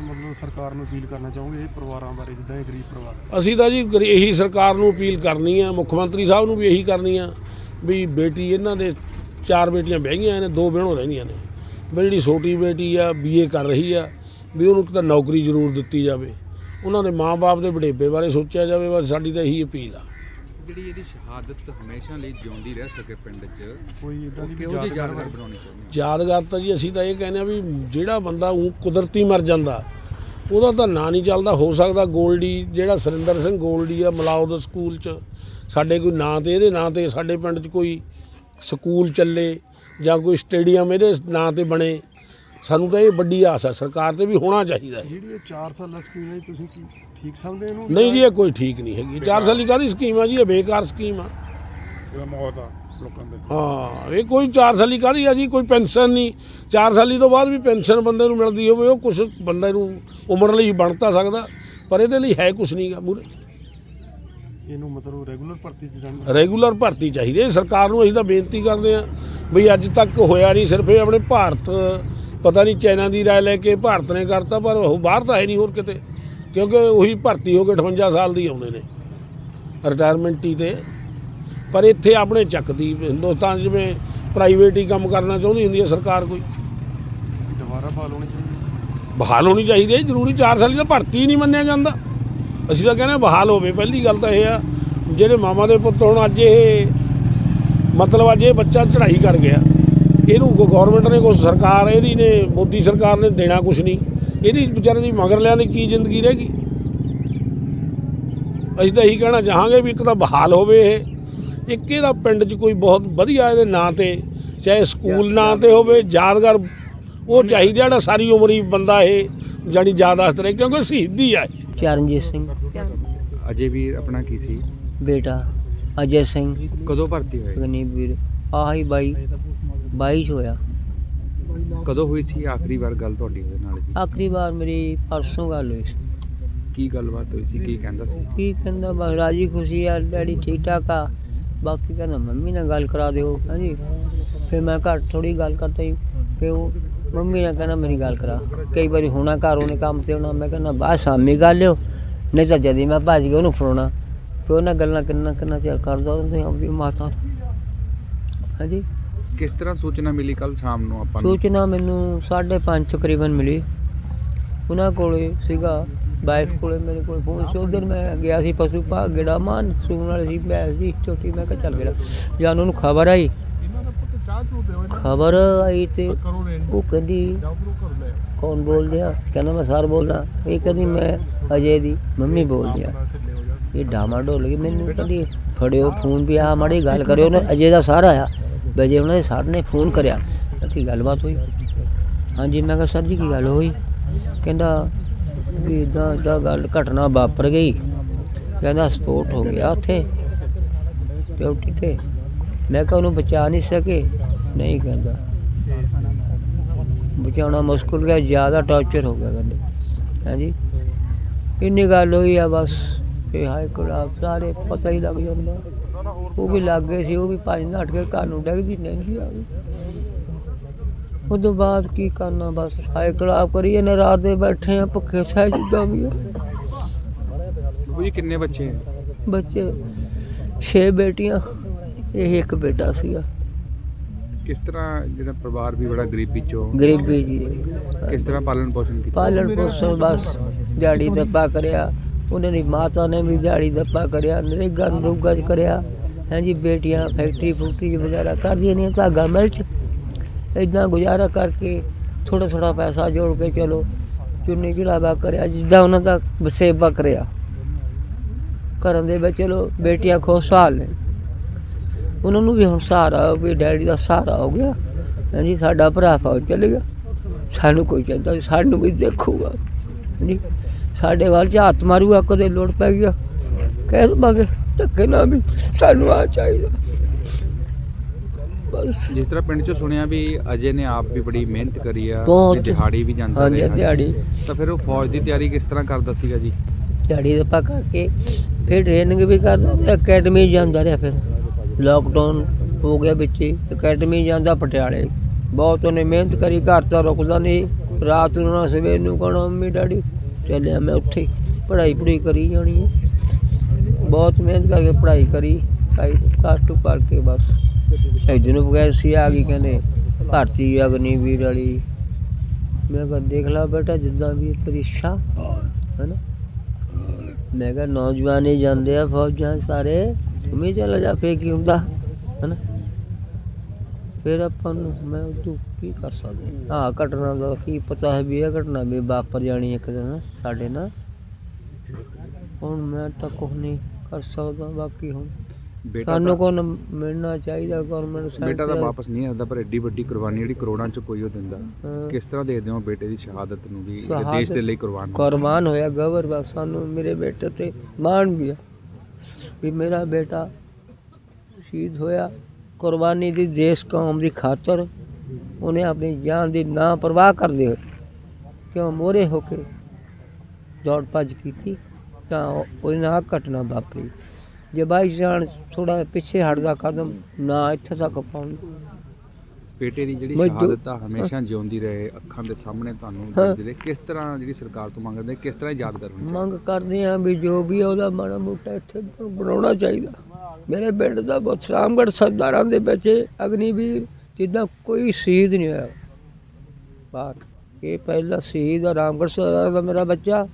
ਮਤਲਬ ਸਰਕਾਰ ਨੂੰ ਅਪੀਲ ਕਰਨਾ ਚਾਹੋਗੇ ਇਹ ਪਰਿਵਾਰਾਂ ਬਾਰੇ ਜਿੱਦਾਂ ਇਹ ਗਰੀਬ ਪਰਿਵਾਰ? ਅਸੀਂ ਤਾਂ ਜੀ ਗਰੀ- ਇਹੀ ਸਰਕਾਰ ਨੂੰ ਅਪੀਲ ਕਰਨੀ ਆ ਮੁੱਖ ਮੰਤਰੀ ਸਾਹਿਬ ਨੂੰ ਵੀ ਇਹੀ ਕਰਨੀ ਆ ਵੀ ਬੇਟੀ ਇਹਨਾਂ ਦੇ ਚਾਰ ਬੇਟੀਆਂ ਵਿਆਹੀਆਂ ਨੇ ਦੋ ਬਹਿਣੋਂ ਰਹਿੰਦੀਆਂ ਨੇ। ਵੀ ਜਿਹੜੀ ਛੋਟੀ ਬੇਟੀ ਆ ਬੀਏ ਕਰ ਰਹੀ ਆ ਵੀ ਉਹਨੂੰ ਤਾਂ ਨੌਕਰੀ ਜ਼ਰੂਰ ਦਿੱਤੀ ਜਾਵੇ। ਉਹਨਾਂ ਦੇ ਮਾਪੇ ਦੇ ਵਡੇਪੇ ਬਾਰੇ ਸੋਚਿਆ ਜਾਵੇ ਬਸ ਸਾਡੀ ਤਾਂ ਇਹੀ ਅਪੀਲ ਆ। ਜਿਹੜੀ ਇਹਦੀ ਸ਼ਹਾਦਤ ਹਮੇਸ਼ਾ ਲਈ ਜਿਉਂਦੀ ਰਹਿ ਸਕੇ ਪਿੰਡ 'ਚ ਕੋਈ ਇਦਾਂ ਦੀ ਵੀ ਯਾਦਗਾਰ ਬਣਾਉਣੀ ਚਾਹੁੰਦੇ? ਯਾਦਗਾਰ ਤਾਂ ਜੀ ਅਸੀਂ ਤਾਂ ਇਹ ਕਹਿੰਦੇ ਆ ਵੀ ਜਿਹੜਾ ਬੰਦਾ ਉਹ ਕੁਦਰਤੀ ਮਰ ਜਾਂਦਾ ਉਹਦਾ ਤਾਂ ਨਾਂ ਨਹੀਂ ਚੱਲਦਾ। ਹੋ ਸਕਦਾ ਗੋਲਡੀ ਜਿਹੜਾ ਸੁਰਿੰਦਰ ਸਿੰਘ ਗੋਲਡੀ ਆ ਮਲਾਉਦ ਸਕੂਲ 'ਚ ਸਾਡੇ ਕੋਈ ਨਾਂ ਤੇ ਇਹਦੇ ਨਾਂ ਤੇ ਸਾਡੇ ਪਿੰਡ 'ਚ ਕੋਈ ਸਕੂਲ ਚੱਲੇ ਜਾਂ ਕੋਈ ਸਟੇਡੀਅਮ ਇਹਦੇ ਨਾਂ ਤੇ ਬਣੇ ਸਾਨੂੰ ਤਾਂ ਇਹ ਵੱਡੀ ਆਸ ਹੈ ਸਰਕਾਰ ਤੇ ਵੀ ਹੋਣਾ ਚਾਹੀਦਾ ਹੈ ਜਿਹੜੀ ਇਹ 4 ਸਾਲਾ ਸਕੀਮ ਹੈ ਤੁਸੀਂ ਕੀ ਠੀਕ ਸਮਝਦੇ ਇਹਨੂੰ? ਨਹੀਂ ਜੀ ਇਹ ਕੋਈ ਠੀਕ ਨਹੀਂ ਹੈਗੀ। ਚਾਰ ਸਾਲੀ ਕਾਹਦੀ ਸਕੀਮ ਆ ਜੀ ਇਹ ਬੇਕਾਰ ਸਕੀਮ ਆ। ਹਾਂ ਇਹ ਕੋਈ ਚਾਰ ਸਾਲੀ ਕਾਹਦੀ ਆ ਜੀ ਕੋਈ ਪੈਨਸ਼ਨ ਨਹੀਂ। ਚਾਰ ਸਾਲੀ ਤੋਂ ਬਾਅਦ ਵੀ ਪੈਨਸ਼ਨ ਬੰਦੇ ਨੂੰ ਮਿਲਦੀ ਹੋਵੇ ਉਹ ਕੁਝ ਬੰਦੇ ਨੂੰ ਉਮਰ ਲਈ ਬਣ ਤਾਂ ਸਕਦਾ ਪਰ ਇਹਦੇ ਲਈ ਹੈ ਕੁਝ ਨਹੀਂਗਾ ਮੂਰੇ ਇਹਨੂੰ ਮਤਲਬ ਰੈਗੂਲਰ ਭਰਤੀ ਚ ਜਾਣ ਰੈਗੂਲਰ ਭਰਤੀ ਚਾਹੀਦੀ ਹੈ। ਸਰਕਾਰ ਨੂੰ ਅਸੀਂ ਤਾਂ ਬੇਨਤੀ ਕਰਦੇ ਹਾਂ ਵੀ ਅੱਜ ਤੱਕ ਹੋਇਆ ਨਹੀਂ। ਸਿਰਫ ਇਹ ਆਪਣੇ ਭਾਰਤ ਪਤਾ ਨਹੀਂ ਚਾਈਨਾ ਦੀ ਰਾਏ ਲੈ ਕੇ ਭਾਰਤ ਨੇ ਕਰਤਾ ਪਰ ਉਹ ਬਾਹਰ ਤਾਂ ਹੈ ਨਹੀਂ ਹੋਰ ਕਿਤੇ। ਕਿਉਂਕਿ ਉਹੀ ਭਰਤੀ ਹੋ ਕੇ 58 ਸਾਲ ਦੀ ਆਉਂਦੇ ਨੇ ਰਿਟਾਇਰਮੈਂਟ ਹੀ ਤੇ। ਪਰ ਇੱਥੇ ਆਪਣੇ ਚੱਕਦੀ ਹਿੰਦੁਸਤਾਨ ਜਿਵੇਂ ਪ੍ਰਾਈਵੇਟ ਹੀ ਕੰਮ ਕਰਨਾ ਚਾਹੁੰਦੀ ਹੁੰਦੀ ਹੈ ਸਰਕਾਰ ਕੋਈ। ਦੁਬਾਰਾ ਬਹਾਲ ਹੋਣੀ ਚਾਹੀਦੀ। ਬਹਾਲ ਹੋਣੀ ਚਾਹੀਦੀ ਹੈ। ਜ਼ਰੂਰੀ 4 ਸਾਲੀ ਦਾ ਭਰਤੀ ਹੀ ਨਹੀਂ ਮੰਨਿਆ ਜਾਂਦਾ। ਅਸੀਂ ਤਾਂ ਕਹਿੰਦੇ ਬਹਾਲ ਹੋਵੇ ਪਹਿਲੀ ਗੱਲ ਤਾਂ ਇਹ ਆ ਜਿਹੜੇ ਮਾਮਾ ਦੇ ਪੁੱਤ ਹੁਣ ਅੱਜ ਇਹ ਮਤਲਬ ਅੱਜ ਇਹ ਬੱਚਾ ਚੜ੍ਹਾਈ ਕਰ ਗਿਆ ਇਹਨੂੰ ਗਵਰਨਮੈਂਟ ਨੇ ਕੁਛ ਸਰਕਾਰ ਇਹਦੀ ਨੇ ਮੋਦੀ ਸਰਕਾਰ ਨੇ ਦੇਣਾ ਕੁਛ ਨਹੀਂ ਇਹਦੀ ਵਿਚਾਰੇ ਦੀ ਮਗਰ ਲਿਆਂ ਦੀ ਕੀ ਜ਼ਿੰਦਗੀ ਰਹੇਗੀ ਅਸੀਂ ਤਾਂ ਇਹੀ ਕਹਿਣਾ ਚਾਹਾਂਗੇ ਵੀ ਇੱਕ ਤਾਂ ਬਹਾਲ ਹੋਵੇ ਇਹ ਇੱਕ ਇਹਦਾ ਪਿੰਡ 'ਚ ਕੋਈ ਬਹੁਤ ਵਧੀਆ ਇਹਦੇ ਨਾਂ ਤੇ ਚਾਹੇ ਸਕੂਲ ਨਾਂ ਤੇ ਹੋਵੇ ਯਾਦਗਾਰ ਉਹ ਚਾਹੀਦਾ ਜਿਹੜਾ ਸਾਰੀ ਉਮਰ ਹੀ ਬੰਦਾ ਇਹ ਜਾਣੀ ਯਾਦਾਸ਼ਤ ਰਹੇ ਕਿਉਂਕਿ ਸ਼ਹੀਦੀ ਆ ਇਹ। ਚਰਨਜੀਤ ਸਿੰਘ। ਅਜੇ ਵੀਰ ਆਪਣਾ ਕੀ ਸੀ? ਬੇਟਾ ਅਜੇ ਸਿੰਘ। ਕਦੋਂ ਭਰਤੀ ਹੋਏ? ਗਨੀਬ ਵੀਰ। ਆਹੀ ਬਾਈ 22 ਚ ਹੋਇਆ। ਕਦੋਂ ਹੋਈ ਸੀ? ਆਖਰੀ ਵਾਰ ਗੱਲ ਤੁਹਾਡੀ ਉਹਦੇ ਨਾਲ ਜੀ। ਆਖਰੀ ਵਾਰ ਮੇਰੀ ਪਰਸੋਂ ਗੱਲ ਹੋਈ ਸੀ। ਕੀ ਗੱਲਬਾਤ ਹੋਈ ਸੀ? ਕੀ ਕਹਿੰਦਾ ਸੀ? ਕੀ ਕਹਿੰਦਾ? ਬਸ ਰਾਜੀ ਖੁਸ਼ੀ ਆ ਡੈਡੀ ਠੀਕ ਠਾਕ ਆ। ਬਾਕੀ ਕਹਿੰਦਾ ਮੰਮੀ ਨਾਲ ਗੱਲ ਕਰਾ ਦਿਓ। ਹਾਂਜੀ। ਫਿਰ ਮੈਂ ਘਰ ਥੋੜੀ ਗੱਲ ਕਰਤਾ। ਹੀ ਫਿਰ ਉਹ ਮੰਮੀ ਨਾਲ ਕਹਿੰਦਾ ਮੇਰੀ ਗੱਲ ਕਰਾ। ਕਈ ਵਾਰੀ ਹੋਣਾ ਘਰ ਉਹਨੇ ਕੰਮ ਤੇ ਹੋਣਾ ਮੈਂ ਕਹਿੰਦਾ ਬਾਅਦ ਸ਼ਾਮੀ ਗੱਲ ਲਿਓ ਨਹੀਂ ਤਾਂ ਜਦੀ ਮੈਂ ਭੱਜ ਗਿਆ ਉਹਨੂੰ ਫੜਾਉਣਾ। ਫਿਰ ਉਹਨਾਂ ਗੱਲਾਂ ਕਿੰਨਾ ਕਿੰਨਾ ਚਿਰ ਕਰਦਾ ਉਹਦੇ ਆਪਦੀ ਮਾਤਾ ਨੂੰ ਹਾਂਜੀ? ਕਿਸ ਤਰ੍ਹਾਂ ਸੂਚਨਾ ਮਿਲੀ ਕੱਲ ਸ਼ਾਮ ਨੂੰ ਆਪਾਂ ਨੂੰ? ਸੂਚਨਾ ਮੈਨੂੰ 5:30 ਤਕਰੀਬਨ ਮਿਲੀ। ਉਹਨਾਂ ਕੋਲੇ ਸੀਗਾ ਵਾਈਫ ਕੋਲੇ ਮੇਰੇ ਕੋਲ ਫੋਨ ਸੀ। ਉਧਰ ਮੈਂ ਗਿਆ ਸੀ ਪਸ਼ੂ ਭਾਗ ਗੇੜਾ ਮਾਨ ਸੂਣ ਵਾਲੇ ਸੀ ਮੈਂ ਸੀ ਛੋਟੀ ਮੈਂ ਕਿਹਾ ਚੱਲ ਗੇੜਾ। ਜਾਨ ਉਹਨੂੰ ਖਬਰ ਆਈ। ਖਬਰ ਆਈ ਤੇ ਉਹ ਕਹਿੰਦੀ ਕੌਣ ਬੋਲਦੇ ਆ? ਕਹਿੰਦਾ ਮੈਂ ਸਰ ਬੋਲਦਾ। ਇਹ ਕਹਿੰਦੀ ਮੈਂ ਅਜੇ ਦੀ ਮੰਮੀ ਬੋਲਦੀ ਆ। ਇਹ ਡਾਮਾ ਡੋਲ ਗਈ ਮੈਨੂੰ ਕਹਿੰਦੀ, ਫੜਿਓ ਫੋਨ ਵੀ ਆ, ਮਾੜੀ ਗੱਲ ਕਰਿਓ ਨਾ, ਅਜੇ ਦਾ ਸਾਰਾ ਆ ਵਜੇ ਉਹਨਾਂ ਦੇ ਸਰ ਨੇ ਫੋਨ ਕਰਿਆ। ਕੀ ਗੱਲਬਾਤ ਹੋਈ। ਹਾਂਜੀ, ਮੈਂ ਕਿਹਾ, ਸਰ ਜੀ, ਕੀ ਗੱਲ ਹੋਈ? ਕਹਿੰਦਾ, ਵੀ ਇਦਾਂ ਇਦਾਂ ਗੱਲ ਘਟਨਾ ਵਾਪਰ ਗਈ। ਕਹਿੰਦਾ, ਸਪੋਰਟ ਹੋ ਗਿਆ ਉੱਥੇ। ਡਿਊਟੀ ਤੇ। ਮੈਂ ਕਿਹਾ, ਉਹਨੂੰ ਬਚਾ ਨਹੀਂ ਸਕੇ। ਨਹੀਂ ਕਹਿੰਦਾ। ਬਚਾਉਣਾ ਮੁਸ਼ਕਲ ਗਿਆ ਜ਼ਿਆਦਾ ਟੌਰਚਰ ਹੋ ਗਿਆ ਕਹਿੰਦੇ। ਹਾਂਜੀ? ਇੰਨੀ ਗੱਲ ਹੋਈ ਆ ਬਸ ਇਹ ਹਾਈ ਕੋਲ ਸਾਰੇ ਪਤਾ ਹੀ ਲੱਗ ਜਾਂਦਾ। ਉਹ ਵੀ ਲੱਗ ਗਏ ਸੀ ਉਹ ਵੀ ਭੱਜ ਨੱਠ ਕੇ ਘਰ ਨੂੰ ਡਿੱਗਦੀ ਨਹੀਂ ਆ ਗਈ ਉਦੋਂ ਬਾਅਦ ਕੀ ਕਰਨਾ ਬਸ ਹਾਈ ਕਲਾਬ ਕਰੀਏ ਨਾ ਰਾਤ ਦੇ ਬੈਠੇ ਆ ਭੁੱਖੇ ਸਹਿ ਜਿੱਦਾਂ ਵੀ ਆ। ਜੀ ਕਿੰਨੇ ਬੱਚੇ ਬੱਚੇ ਛੇ ਬੇਟੀਆਂ ਇਹ ਇੱਕ ਬੇਟਾ ਸੀਗਾ। ਕਿਸ ਤਰ੍ਹਾਂ ਜਿਹੜਾ ਪਰਿਵਾਰ ਵੀ ਬੜਾ ਗਰੀਬੀ ਚੋਂ ਗਰੀਬੀ ਜੀ। ਕਿਸ ਤਰ੍ਹਾਂ ਪਾਲਣ ਪੋਸ਼ਣ ਕੀਤਾ? ਪਾਲਣ ਪੋਸ਼ਣ ਬਸ ਦਿਹਾੜੀ ਦੱਪਾ ਕਰਿਆ। ਉਹਨਾਂ ਦੀ ਮਾਤਾ ਨੇ ਵੀ ਦਿਹਾੜੀ ਦੱਪਾ ਕਰਿਆ ਨਰੇਗਾ ਨਰੂਗਾ ਚ ਕਰਿਆ। ਹਾਂਜੀ ਬੇਟੀਆਂ ਫੈਕਟਰੀ ਫੂਕਟਰੀ ਵਗੈਰਾ ਕਰਦੀਆਂ ਨੇ ਧਾਗਾ ਮਿਲ ਚ। ਇਦਾਂ ਗੁਜ਼ਾਰਾ ਕਰਕੇ ਥੋੜਾ ਥੋੜਾ ਪੈਸਾ ਜੋੜ ਕੇ ਚਲੋ ਚੁੰਨੀ ਚੜਾਵਾ ਕਰਿਆ ਜਿੱਦਾਂ ਉਹਨਾਂ ਦਾ ਵਸੇਬਾ ਕਰਿਆ। ਕਰਨ ਦੇ ਵਿੱਚ ਚਲੋ ਬੇਟੀਆਂ ਖੁਸ਼ਹਾਲ ਨੇ। ਉਹਨਾਂ ਨੂੰ ਵੀ ਹੁਣ ਸਹਾਰਾ ਵੀ ਡੈਡੀ ਦਾ ਸਹਾਰਾ ਹੋ ਗਿਆ। ਹਾਂਜੀ ਸਾਡਾ ਭਰਾ ਫੌਜ ਚਲੇ ਗਿਆ। ਸਾਨੂੰ ਕੋਈ ਕਹਿੰਦਾ ਸਾਨੂੰ ਵੀ ਦੇਖੂਗਾ। ਹਾਂਜੀ ਸਾਡੇ ਵੱਲ 'ਚ ਹੱਥ ਮਾਰੂਗਾ ਕਦੇ ਲੋੜ ਪੈ ਗਿਆ ਕਹਿ ਦਵਾਂਗੇ ਧੱਕੇ ਨਾ ਵੀ ਸਾਨੂੰ ਆ ਚਾਹੀਦਾ। ਬਸ। ਜਿਸ ਤਰ੍ਹਾਂ ਪਿੰਡ ਚੋਂ ਸੁਣਿਆ ਵੀ ਅਜੇ ਨੇ ਆਪ ਵੀ ਬੜੀ ਮਿਹਨਤ ਕਰੀ ਆ ਬਹੁਤ। ਦਿਹਾੜੀ ਵੀ ਜਾਂਦਾ ਹਾਂਜੀ ਰਿਹਾ ਦਿਹਾੜੀ। ਤਾਂ ਫਿਰ ਉਹ ਫੌਜ ਦੀ ਤਿਆਰੀ ਕਿਸ ਤਰ੍ਹਾਂ ਕਰਦਾ ਸੀਗਾ ਜੀ? ਦਿਹਾੜੀ ਦਾ ਪਾ ਕਰਕੇ ਫਿਰ ਟ੍ਰੇਨਿੰਗ ਵੀ ਕਰਦਾ ਅਕੈਡਮੀ ਜਾਂਦਾ ਰਿਹਾ ਫਿਰ। ਲੋਕਡਾਊਨ ਹੋ ਗਿਆ ਵਿੱਚ ਹੀ ਅਕੈਡਮੀ ਜਾਂਦਾ ਪਟਿਆਲੇ। ਬਹੁਤ ਉਹਨੇ ਮਿਹਨਤ ਕਰੀ ਘਰ ਤਾਂ ਰੁਕਦਾ ਨਹੀਂ। ਰਾਤ ਨੂੰ ਨਾ ਸਵੇਰ ਨੂੰ ਕਹਣਾ ਮੰਮੀ ਡੈਡੀ ਚੱਲਿਆ ਮੈਂ ਉੱਥੇ ਹੀ ਪੜ੍ਹਾਈ ਪੜ੍ਹਾਈ ਕਰੀ ਜਾਣੀ ਹੈ। ਬਹੁਤ ਮਿਹਨਤ ਕਰਕੇ ਪੜ੍ਹਾਈ ਕਰੀ ਪੜ੍ਹਾਈ ਪਲੱਸ ਟੂ ਕਰਕੇ ਬਸ। ਇੱਧਰ ਨੂੰ ਵੈਕੈਂਸੀ ਆ ਗਈ ਕਹਿੰਦੇ ਭਾਰਤੀ ਅਗਨੀਵੀਰ ਵਾਲੀ। ਮੈਂ ਕਿਹਾ ਦੇਖ ਲਾ ਬੇਟਾ ਜਿੱਦਾਂ ਵੀ ਤੇਰੀ ਇੱਛਾ ਹੈਨਾ? ਮੈਂ ਕਿਹਾ ਨੌਜਵਾਨ ਹੀ ਜਾਂਦੇ ਆ ਫੌਜਾਂ ਸਾਰੇ। ਵੀ ਚਲਾ ਜਾ ਫੇਰ ਕੀ ਹੁੰਦਾ ਹੈਨਾ? ਫਿਰ ਆਪਾਂ ਨੂੰ ਮੈਂ ਤੂੰ ਕੀ ਕਰ ਸਕਦਾ? ਹਾਂ ਘਟਨਾ ਦਾ ਕੀ ਪਤਾ ਹੈ ਵੀ ਇਹ ਘਟਨਾ ਵੀ ਵਾਪਰ ਜਾਣੀ ਇੱਕ ਦਿਨ ਸਾਡੇ ਨਾਲ? ਹੁਣ ਮੈਂ ਤਾਂ ਕੁਛ ਨਹੀਂ ਕਰ ਸਕਦਾ ਬਾਕੀ ਹੁਣ ਸਾਨੂੰ ਕੋਲ ਮਿਲਣਾ ਚਾਹੀਦਾ ਗਵਰਨਮੈਂਟ ਬੇਟਾ ਤਾਂ ਵਾਪਸ ਨਹੀਂ ਆਉਂਦਾ ਪਰ ਐਡੀ ਵੱਡੀ ਕੁਰਬਾਨੀ ਜਿਹੜੀ ਕਰੋੜਾਂ ਚ ਕੋਈ ਉਹ ਦਿੰਦਾ। ਕਿਸ ਤਰ੍ਹਾਂ ਦੇਖਦੇ ਹੋ ਬੇਟੇ ਦੀ ਸ਼ਹਾਦਤ ਨੂੰ ਵੀ ਦੇਸ਼ ਦੇ ਲਈ ਕੁਰਬਾਨ? ਕੁਰਬਾਨ ਹੋਇਆ ਗਵਰ ਬਸ ਸਾਨੂੰ ਮੇਰੇ ਬੇਟੇ ਤੇ ਮਾਣ ਵੀ ਆ। ਵੀ ਮੇਰਾ ਬੇਟਾ ਸ਼ਹੀਦ ਹੋਇਆ। ਕੁਰਬਾਨੀ ਦੀ ਦੇਸ਼ ਕੌਮ ਦੀ ਖਾਤਰ ਉਹਨੇ ਆਪਣੀ ਜਾਨ ਦੀ ਨਾ ਪਰਵਾਹ ਕਰਦੇ ਹੋਏ ਕਿਉਂ ਮੋਰੇ ਹੋ ਕੇ ਦੌੜ ਭੱਜ ਕੀਤੀ, ਤਾਂ ਉਹਦੇ ਨਾਲ ਘਟਨਾ ਵਾਪਰੀ। ਜੇ ਬਾਈ ਜਾਨ ਥੋੜਾ ਪਿੱਛੇ ਹਟਦਾ ਕਦਮ, ਨਾ ਇੱਥੇ ਤੱਕ ਪਹੁੰਚ ਬੇਟੇ ਦੀ ਜਿਹੜੀ ਸ਼ਹਾਦਤ ਆ ਹਮੇਸ਼ਾ ਜਿਉਂਦੀ ਰਹੇ ਅੱਖਾਂ ਦੇ ਸਾਹਮਣੇ ਤੁਹਾਨੂੰ। ਦੇਖਦੇ ਕਿਸ ਤਰ੍ਹਾਂ ਜਿਹੜੀ ਸਰਕਾਰ ਤੋਂ ਮੰਗਦੇ ਕਿਸ ਤਰ੍ਹਾਂ ਯਾਦਗਾਰ ਹੋਣੀ? ਮੰਗ ਕਰਦੇ ਹਾਂ ਵੀ ਜੋ ਵੀ ਆ ਉਹਦਾ ਮਾੜਾ ਮੋਟਾ ਇੱਥੇ ਬਣਾਉਣਾ ਚਾਹੀਦਾ ਮੇਰੇ ਪਿੰਡ ਦਾ ਬਹੁਤ ਰਾਮਗੜ੍ਹ ਸਰਦਾਰਾਂ ਦੇ ਵਿੱਚ ਅਗਨੀਵੀਰ ਜਿੱਦਾਂ ਕੋਈ ਸ਼ਹੀਦ ਨਹੀਂ ਹੋਇਆ ਬਾਹਰ ਇਹ ਪਹਿਲਾ ਸ਼ਹੀਦ ਆ ਰਾਮਗੜ੍ਹ ਸਰਦਾਰ ਦਾ ਮੇਰਾ ਬੱਚਾ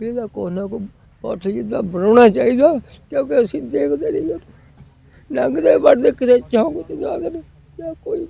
ਵੀ ਇਹਦਾ ਕੋਈ ਨਾ ਕੋਈ ਉੱਥੇ ਜਿੱਦਾਂ ਬਣਾਉਣਾ ਚਾਹੀਦਾ ਕਿਉਂਕਿ ਅਸੀਂ ਦੇਖਦੇ ਨਹੀਂ। ਲੰਘਦੇ ਵੜਦੇ ਕਿਤੇ ਚੌਂਕ ਤੇ ਜਾਂਦੇ ਨੇ ਜਾਂ ਕੋਈ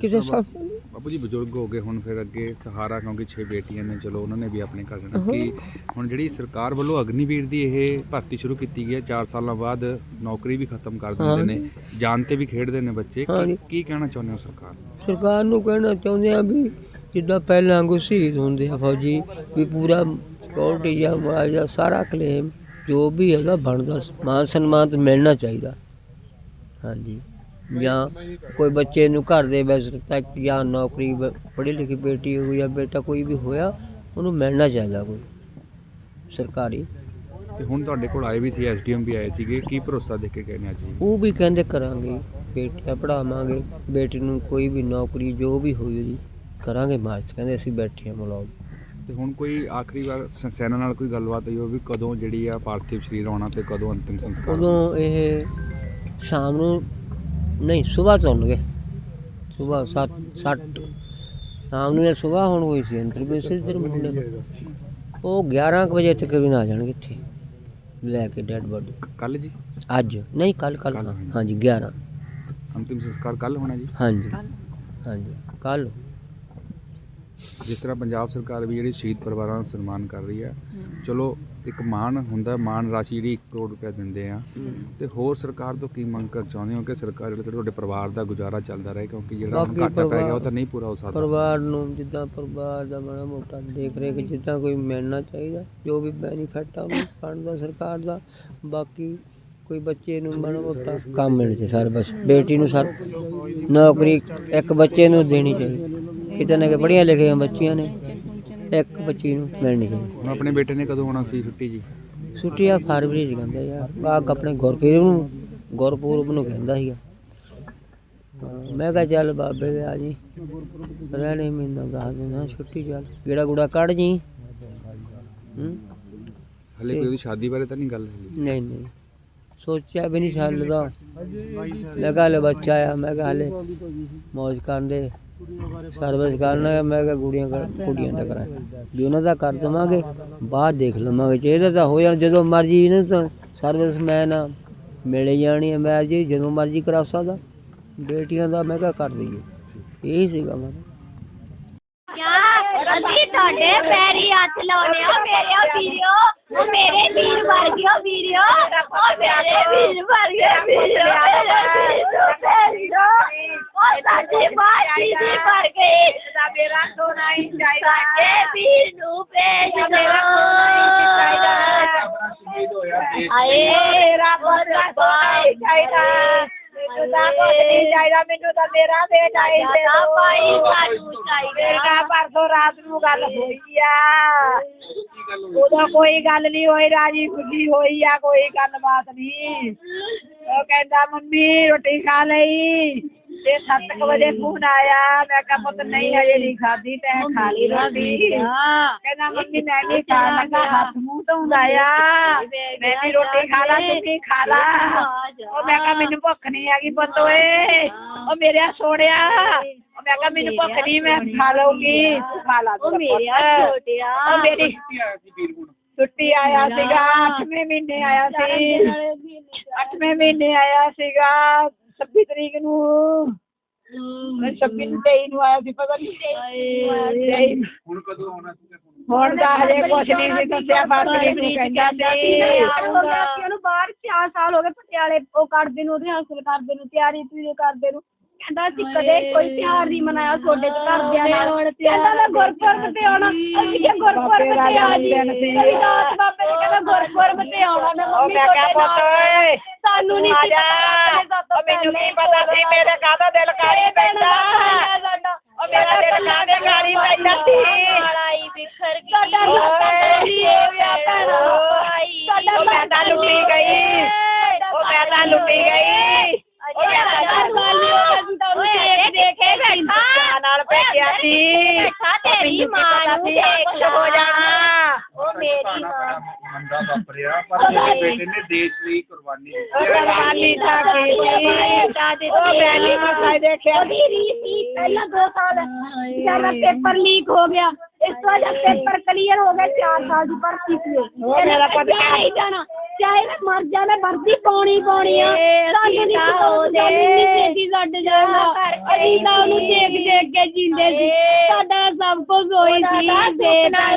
ਕਿਸੇ ਨੂੰ ਬਾਪੂ ਜੀ ਬਜ਼ੁਰਗ ਹੋ ਗਏ ਹੁਣ ਫਿਰ ਅੱਗੇ ਸਹਾਰਾ ਕਿਉਂਕਿ 6 ਬੇਟੀਆਂ ਨੇ ਚਲੋ ਉਹਨਾਂ ਨੇ ਵੀ ਆਪਣੇ ਘਰ ਜਾਣਾ। ਕਿ ਹੁਣ ਜਿਹੜੀ ਸਰਕਾਰ ਵੱਲੋਂ ਅਗਨੀਵੀਰ ਦੀ ਇਹ ਭਰਤੀ ਸ਼ੁਰੂ ਕੀਤੀ ਗਈ ਹੈ 4 ਸਾਲਾਂ ਬਾਅਦ ਨੌਕਰੀ ਵੀ ਖਤਮ ਕਰ ਦਿੰਦੇ ਨੇ ਜਾਨ ਤੇ ਵੀ ਖੇਡਦੇ ਨੇ ਬੱਚੇ। ਕੀ ਕਹਿਣਾ ਚਾਹੁੰਦੇ ਹੋ ਸਰਕਾਰ ਨੂੰ? ਸਰਕਾਰ ਨੂੰ ਕਹਿਣਾ ਚਾਹੁੰਦੇ ਆ ਵੀ ਜਿੱਦਾਂ ਪਹਿਲਾਂ ਵਾਂਗੂ ਸ਼ਹੀਦ ਹੁੰਦੇ ਆ ਫੌਜੀ ਵੀ ਪੂਰਾ ਸਿਕਿਉਰਟੀ ਜਾਂ ਮੁਆਵਜ਼ਾ ਸਾਰਾ ਕਲੇਮ ਜੋ ਵੀ ਹੈਗਾ ਬਣਦਾ ਮਾਨ ਸਨਮਾਨ ਤਾਂ ਮਿਲਣਾ ਚਾਹੀਦਾ ਹਾਂਜੀ ਜਾਂ ਕੋਈ ਬੱਚੇ ਨੂੰ ਘਰ ਦੇ ਵਿੱਚ ਤੱਕ ਜਾਂ ਨੌਕਰੀ ਪੜ੍ਹੀ ਲਿਖੀ ਬੇਟੀ ਹੋ ਜਾਂ ਬੇਟਾ ਕੋਈ ਵੀ ਹੋਇਆ ਉਹਨੂੰ ਮਿਲਣਾ ਚਾਹੀਦਾ ਕੋਈ ਸਰਕਾਰੀ। ਤੇ ਹੁਣ ਤੁਹਾਡੇ ਕੋਲ ਆਏ ਵੀ ਸੀ ਐਸਡੀਐਮ ਵੀ ਆਏ ਸੀਗੇ ਕੀ ਭਰੋਸਾ ਦੇ ਕੇ ਗਏ ਨੇ ਅੱਜ ਜੀ? ਉਹ ਵੀ ਕਹਿੰਦੇ ਕਰਾਂਗੇ ਬੇਟੀਆਂ ਪੜਾਵਾਂਗੇ ਬੇਟੀ ਨੂੰ ਕੋਈ ਵੀ ਨੌਕਰੀ ਜੋ ਵੀ ਹੋਈ ਜੀ ਕਰਾਂਗੇ ਮਾਰਚ ਕਹਿੰਦੇ ਅਸੀਂ ਬੈਠੇ ਹਾਂ ਮਲੌਦ ਤੇ ਹੁਣ ਕੋਈ ਆਖਰੀ ਵਾਰ ਸ- ਸੈਨਾ ਨਾਲ ਕੋਈ ਗੱਲਬਾਤ ਹੋਈ ਹੋਵੇ ਵੀ ਕਦੋਂ ਜਿਹੜੀ ਆ ਪਾਰਥਿਵ ਸਰੀਰ ਆਉਣਾ ਤੇ ਕਦੋਂ ਅੰਤਿਮ ਸੰਸਕਾਰ? ਉਦੋਂ ਇਹ ਸ਼ਾਮ ਨੂੰ ਨਹੀਂ ਸਵੇਰ ਤੋਂ ਆਉਣਗੇ ਸਵੇਰ 7 7 ਸ਼ਾਮ ਨੂੰ ਇਹ ਸਵੇਰ ਹੁਣ ਹੋਈ ਸੀ ਵੀ ਇਸੇ ਦਿਨ ਮੁੰਡੇ ਨੂੰ। ਉਹ 11 ਕੁ ਵਜੇ ਤਕਰੀਬਨ ਆ ਜਾਣਗੇ ਇੱਥੇ। ਲੈ ਕੇ ਡੈਡ ਬੋਡੀ। ਕੱਲ ਜੀ? ਅੱਜ। ਨਹੀਂ ਕੱਲ ਕੱਲ। ਹਾਂਜੀ 11 ਅੰਤਿਮ ਸੰਸਕਾਰ ਕੱਲ ਹੋਣਾ ਜੀ? ਹਾਂਜੀ। ਹਾਂਜੀ ਕੱਲ ਜਿਸ ਤਰ੍ਹਾਂ ਪੰਜਾਬ ਸਰਕਾਰ ਵੀ ਜਿਹੜੀ ਸ਼ਹੀਦ ਪਰਿਵਾਰਾਂ ਦਾ ਸਨਮਾਨ ਕਰ ਰਹੀ ਹੈ ਚਲੋ ਇੱਕ ਮਾਣ ਹੁੰਦਾ ਮਾਣ ਰਾਸ਼ੀ ਜਿਹੜੀ 1 ਕਰੋੜ ਰੁਪਏ ਦਿੰਦੇ ਆ। ਤੇ ਹੋਰ ਸਰਕਾਰ ਤੋਂ ਕੀ ਮੰਗ ਕਰ ਚਾਹੁੰਦੇ ਹੋ ਕਿ ਸਰਕਾਰ ਜਿਹੜੇ ਤੁਹਾਡੇ ਪਰਿਵਾਰ ਦਾ ਗੁਜ਼ਾਰਾ ਚੱਲਦਾ ਰਹੇ ਕਿਉਂਕਿ ਜਿਹੜਾ ਹੁਣ ਘਾਟਾ ਪੈ ਗਿਆ ਉਹ ਤਾਂ ਨਹੀਂ ਪੂਰਾ ਹੋ ਸਕਦਾ। ਪਰਿਵਾਰ ਨੂੰ ਜਿੱਦਾਂ ਪਰਿਵਾਰ ਦਾ ਮਾੜਾ ਮੋਟਾ ਦੇਖ ਰੇਖ ਜਿੱਦਾਂ ਕੋਈ ਮਿਲਣਾ ਚਾਹੀਦਾ ਜੋ ਵੀ ਬੈਨੀਫਿਟ ਆ ਉਹਨੂੰ ਬਣਦਾ ਸਰਕਾਰ ਦਾ ਬਾਕੀ ਕੋਈ ਬੱਚੇ ਨੂੰ ਮਾੜਾ ਮੋਟਾ ਕੰਮ ਮਿਲ ਜੇ ਸਰ ਬਸ ਬੇਟੀ ਨੂੰ ਸਰ ਨੌਕਰੀ ਇੱਕ ਬੱਚੇ ਨੂੰ ਦੇਣੀ ਚਾਹੀਦੀ। ਕਿਤੇ ਨਾ ਕਿ ਪੜ੍ਹੀਆਂ ਲਿਖੀਆਂ ਬੱਚੀਆਂ ਨੇ ਇੱਕ ਬੱਚੀ ਨੂੰ ਮਿਲਣੀ ਹੁਣ ਆਪਣੇ ਬੇਟੇ ਨੇ ਕਦੋਂ ਆਉਣਾ ਸੀ ਛੁੱਟੀ ਜੀ? ਛੁੱਟੀਆਂ ਫਰਵਰੀ ਚ ਕਹਿੰਦੇ ਯਾਰ। ਆਹ ਆਪਣੇ ਗੁਰਪੁਰਬ ਨੂੰ ਗੁਰਪੁਰਬ ਨੂੰ ਕਹਿੰਦਾ ਸੀਗਾ। ਹਾਂ, ਮੈਂ ਕਿਹਾ ਚੱਲ ਬਾਬੇ ਦੇ ਆ ਜੀ। ਰਹਿਣੇ ਮਹੀਨਾ ਦੱਸ ਦਿਨ ਛੁੱਟੀ ਚੱਲ। ਗੇੜਾ ਗੁੜਾ ਕੱਢ ਜੀ। ਹੂੰ? ਹਲੇ ਕੋਈ ਉਹਦੀ ਸ਼ਾਦੀ ਬਾਰੇ ਤਾਂ ਨਹੀਂ ਗੱਲ ਹੋਈ? ਨਹੀਂ ਨਹੀਂ। ਸੋਚਿਆ ਵੀ ਨਹੀਂ ਛੱਲ ਦਾ ਕਿਹਾ ਹਲੇ ਬੱਚਾ ਆ ਮੈਂ ਕਿਹਾ ਹਲੇ ਮੌਜ ਕਰਨ ਦੇ। ਸਰਵਿਸ ਕਰਨਾ ਮੈਂ ਕਿਹਾ ਕੁੜੀਆਂ ਕੁੜੀਆਂ ਦਾ ਕਰਾਂ ਵੀ ਉਹਨਾਂ ਦਾ ਕਰ ਦੇਵਾਂਗੇ, ਬਾਅਦ ਦੇਖ ਲਵਾਂਗੇ। ਚਾਹੀਦਾ ਤਾਂ ਹੋ ਜਾਣ, ਜਦੋਂ ਮਰਜ਼ੀ ਇਹਨਾਂ ਤਾਂ ਸਰਵਿਸਮੈਨ ਆ, ਮਿਲੇ ਜਾਣੀ ਹੈ ਮੈਂ ਜੀ ਜਦੋਂ ਮਰਜ਼ੀ ਕਰਾ ਸਕਦਾ। ਬੇਟੀਆਂ ਦਾ ਮੈਂ ਕਿਹਾ ਕਰ ਦਈਏ। ਇਹ ਸੀਗਾ ਮੈਂ। ਅਸੀਂ ਤੁਹਾਡੇ ਪੈਰੀ ਹੱਥ ਲਾਉਨੇ ਆ, ਮੇਰੇ ਵੀਰੋ। ਉਹ ਮੇਰੇ ਵੀਰ ਵਰਗਿਓ ਵੀਰੋ। ਉਹ ਮੇਰੇ ਵੀਰ ਵਰਗੇ ਵੀਰੋ। ਸਾਡੀ ਬਾਜੀ ਦੀ ਮਰ ਗਈ ਦਾ ਮੇਰਾ ਸੋਨਾ ਹੀ ਚਾਹੀਦਾ ਸਾਡੇ ਵੀਰ ਨੂੰ ਭੇਜ ਮੇਰਾ ਸ਼ਹੀਦ ਹੋਇਆ ਦੇਸ਼ ਆਏ ਰੱਬ ਦਾ ਸੋਨਾ ਹੀ ਚਾਹੀਦਾ ਮੈਨੂੰ ਤਾਂ ਕੁਝ ਨਹੀਂ ਚਾਹੀਦਾ ਮੈਨੂੰ ਤਾਂ ਮੇਰਾ ਬੇਟਾ ਹੀ ਦੇ ਦੋ ਭਾਈ ਸਾਨੂੰ ਚਾਹੀਦਾ ਪਰਸੋਂ ਰਾਤ ਨੂੰ ਗੱਲ ਹੋਈ ਆ ਉਦੋਂ ਕੋਈ ਗੱਲ ਨਹੀਂ ਹੋਈ ਰਾਜੀ ਖੁਸ਼ੀ ਹੋਈ ਆ ਕੋਈ ਗੱਲਬਾਤ ਨਹੀਂ ਉਹ ਕਹਿੰਦਾ ਮੰਮੀ ਰੋਟੀ ਖਾ ਲਈ ਤੇ 7 ਵਜੇ ਫੋਨ ਆਇਆ ਮੈਂ ਕਿਹਾ ਪੁੱਤ ਨਹੀਂ ਹਜੇ ਨਹੀਂ ਖਾਧੀ ਤੈਂ ਖਾ ਲਈ ਰੋਟੀ ਕਹਿੰਦਾ ਮੰਮੀ ਮੈਂ ਵੀ ਖਾਣ ਲੱਗਾ ਹੱਥ ਮੂੰਹ ਧੋਂਦਾ ਆ ਮੈਂ ਵੀ ਰੋਟੀ ਖਾ ਲਾ ਤੂੰ ਵੀ ਖਾ ਲਾ ਉਹ ਮੈਂ ਕਿਹਾ ਮੈਨੂੰ ਭੁੱਖ ਨਹੀਂ ਹੈਗੀ ਪੁੱਤ ਓਏ ਉਹ ਮੇਰੇ ਸੋਹਣਿਆ ਉਹ ਮੈਂ ਕਿਹਾ ਮੈਨੂੰ ਭੁੱਖ ਨਹੀਂ ਮੈਂ ਖਾ ਲਊਗੀ ਤੂੰ ਖਾ ਲਾ ਉਹ ਮੇਰੇ ਛੋਟਿਆ ਉਹ ਮੇਰੀ ਛੁੱਟੀ ਆਇਆ ਸੀਗਾ 8ਵੇਂ ਮਹੀਨੇ ਆਇਆ ਸੀ 8ਵੇਂ ਮਹੀਨੇ ਆਇਆ ਸੀਗਾ 26 ਤਰੀਕ ਨੂੰ ਮੈਂ 26 ਨੂੰ 23 ਨੂੰ ਆਇਆ ਸੀ ਪਤਾ ਨਹੀਂ ਹੁਣ ਕਦੋਂ ਆਉਣਾ ਸੀ ਹੁਣ? ਤਾਂ ਹਜੇ ਕੁਛ ਨਹੀਂ ਸੀ ਦੱਸਿਆ ਫਰਵਰੀ ਨੂੰ ਕਹਿੰਦਾ ਸੀ। ਉਹਨੂੰ ਬਾਹਰ 4 ਸਾਲ ਹੋ ਗਏ ਪਟਿਆਲੇ ਉਹ ਕਰਦੇ ਨੂੰ ਰਿਹਰਸਲ ਕਰਦੇ ਨੂੰ ਤਿਆਰੀ ਤੁਰੀ ਕਰਦੇ ਨੂੰ। ਕਹਿੰਦਾ ਸੀ ਕਦੇ ਕੋਈ ਤਿਉਹਾਰ ਨਹੀਂ ਮਨਾਇਆ ਤੁਹਾਡੇ ਚ ਘਰਦਿਆਂ ਨਾਲ। ਕਹਿੰਦਾ ਮੈਂ ਗੁਰਪੁਰਬ ਤੇ ਆਉਣਾ। ਅਸੀਂ ਕਿਹਾ ਗੁਰਪੁਰਬ ਤੇ ਆ ਜੀ ਕਦੀ ਰਾਤ ਬਾਬੇ ਨੇ ਕਹਿੰਦਾ ਗੁਰਪੁਰਬ ਤੇ ਆਉਣਾ ਮੈਂ ਮੰਮੀ ਮੈਂ ਕਿਹਾ ਤੁਹਾਡੇ ਪੁੱਤ ਓਏ ਸਾਨੂੰ ਨਹੀਂ ਆ ਜਾ। ਉਹ ਮੈਨੂੰ ਕੀ ਪਤਾ ਸੀ ਮੇਰੇ ਕਾਹਦਾ ਦਿਲ ਕਾਲੀ ਪੈਂਦਾ? ਉਹ ਮੇਰਾ ਦਿਲ ਕਾਹਦੇ ਕਾਲੀ ਪੈਂਦਾ ਸੀ? ਲੜਾਈ ਵਿਖਰ ਗਈ ਸਾਡਾ ਉਹ ਮੈਂ ਤਾਂ ਲੁੱਟੀ ਗਈ। ਉਹ ਮੈਂ ਤਾਂ ਲੁੱਟੀ ਗਈ। ਉਹ ਮੈਂ ਤਾਂ ਓਏ ਦੇਖੇ ਬੱਚਿਆਂ ਨਾਲ ਭੇਜਿਆ ਸੀ। ਤੇਰੀ ਮਾਂ ਨੂੰ ਕੁਝ ਹੋ ਜਾਣਾ। ਉਹ ਮੇਰੀ ਮਾਂ। ਮੰਦਾ ਵਾਪਰਿਆ ਪਰ ਮੇਰੇ ਬੇਟੇ ਨੇ ਦੇਸ਼ ਲਈ ਕੁਰਬਾਨੀ ਦਿੱਤੀ। ਕੁਰਬਾਨੀ ਤਾਂ ਕੀਤੀ ਉਹ ਮੈਂ ਨਹੀਂ ਮਸਾਈ ਦੇਖਿਆ। ਉਹਦੀ ਰੀਤ ਸੀ ਪਹਿਲਾਂ ਦੋ ਸਾਲ ਜਦ ਪੇਪਰ ਲੀਕ ਹੋ ਗਿਆ ਇਸ ਤੋਂ ਬਾਅਦ ਪੇਪਰ ਕਲੀਅਰ ਹੋ ਗਿਆ 4 ਸਾਲ ਦੀ ਭਰਤੀ ਸੀ। ਉਹ ਮੇਰਾ ਪੁੱਤ ਨਹੀਂ ਜਾਣਾ। ਚਾਹੇ ਮੈਂ ਮਰ ਜਾਣਾ ਵਰਦੀ ਪਾਉਣੀ ਪਾਉਣੀ ਆ। ਸਾਨੂੰ ਨਹੀਂ ਪਤਾ ਨਹੀਂ ਛੱਡ ਜਾਣਾ ਅਸੀਂ ਤਾਂ ਉਹਨੂੰ ਦੇਖ ਦੇਖ ਕੇ ਜਿੰਦੇ ਸੀ। ਸਾਡਾ ਸਭ ਕੁਝ ਹੋਈ ਸੀ ਦੇ ਦੇਣਾ